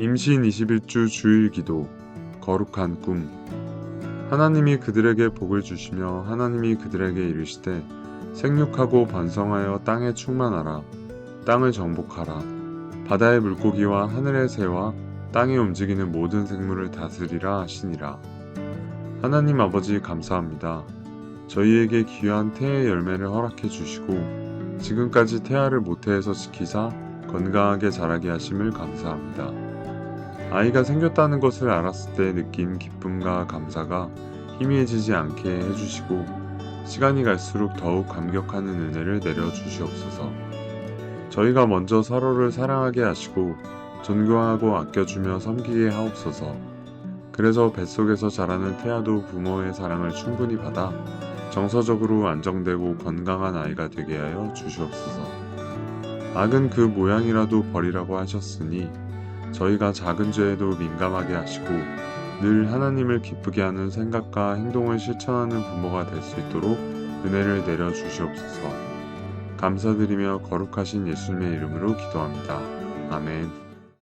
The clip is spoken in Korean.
임신 21주 주일 기도 거룩한 꿈. 하나님이 그들에게 복을 주시며 하나님이 그들에게 이르시되 생육하고 번성하여 땅에 충만하라. 땅을 정복하라. 바다의 물고기와 하늘의 새와 땅에 움직이는 모든 생물을 다스리라 하시니라. 하나님 아버지 감사합니다. 저희에게 귀한 태의 열매를 허락해 주시고 지금까지 태아를 모태에서 지키사 건강하게 자라게 하심을 감사합니다. 아이가 생겼다는 것을 알았을 때 느낀 기쁨과 감사가 희미해지지 않게 해주시고 시간이 갈수록 더욱 감격하는 은혜를 내려주시옵소서. 저희가 먼저 서로를 사랑하게 하시고 존경하고 아껴주며 섬기게 하옵소서. 그래서 뱃속에서 자라는 태아도 부모의 사랑을 충분히 받아 정서적으로 안정되고 건강한 아이가 되게 하여 주시옵소서. 악은 그 모양이라도 버리라고 하셨으니 저희가 작은 죄에도 민감하게 하시고 늘 하나님을 기쁘게 하는 생각과 행동을 실천하는 부모가 될 수 있도록 은혜를 내려 주시옵소서. 감사드리며 거룩하신 예수님의 이름으로 기도합니다. 아멘.